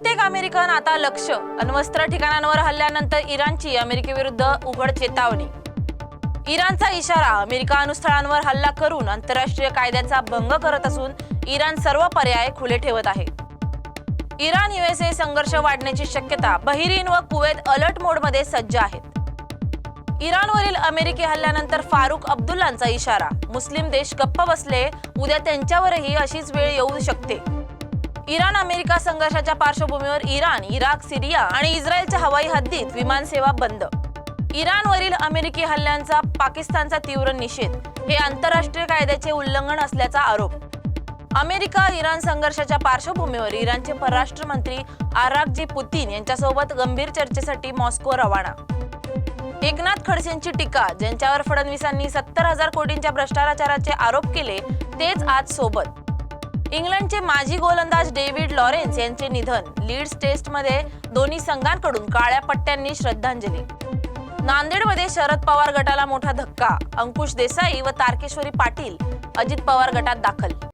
प्रत्येक अमेरिकन आता लक्ष. अण्वस्त्र ठिकाणांवर हल्ल्यानंतर इराणची अमेरिकेविरुद्ध उघड चेतावणी. इराणचा इशारा अमेरिका अणुस्थळांवर हल्ला करून आंतरराष्ट्रीय कायद्याचा भंग करत असून इराण सर्व पर्याय खुले ठेवत आहे. इराण युएसए संघर्ष वाढण्याची शक्यता बहिरीन व कुवेत अलर्ट मोडमध्ये सज्ज आहेत. इराणवरील अमेरिकी हल्ल्यानंतर फारुख अब्दुल्लांचा इशारा मुस्लिम देश गप्प बसले उद्या त्यांच्यावरही अशीच वेळ येऊ शकते. इराण अमेरिका संघर्षाच्या पार्श्वभूमीवर इराण इराक सिरिया आणि इस्रायलच्या हवाई हद्दीत विमानसेवा बंद. इराणवरील अमेरिकी हल्ल्यांचा पाकिस्तानचा तीव्र निषेध. हे आंतरराष्ट्रीय कायद्याचे उल्लंघन असल्याचा आरोप. अमेरिका इराण संघर्षाच्या पार्श्वभूमीवर इराणचे परराष्ट्र मंत्री आराकजी पुतीन यांच्यासोबत गंभीर चर्चेसाठी मॉस्को रवाना. एकनाथ खडसेंची टीका ज्यांच्यावर फडणवीसांनी सत्तर हजार कोटींच्या भ्रष्टाचाराचे आरोप केले तेच आज सोबत. इंग्लंडचे माजी गोलंदाज डेव्हिड लॉरेन्स यांचे निधन लीड्स टेस्टमध्ये दोन्ही संघांकडून काळ्या पट्ट्यांनी श्रद्धांजली. नांदेडमध्ये शरद पवार गटाला मोठा धक्का अंकुश देसाई व तारकेश्वरी पाटील अजित पवार गटात दाखल.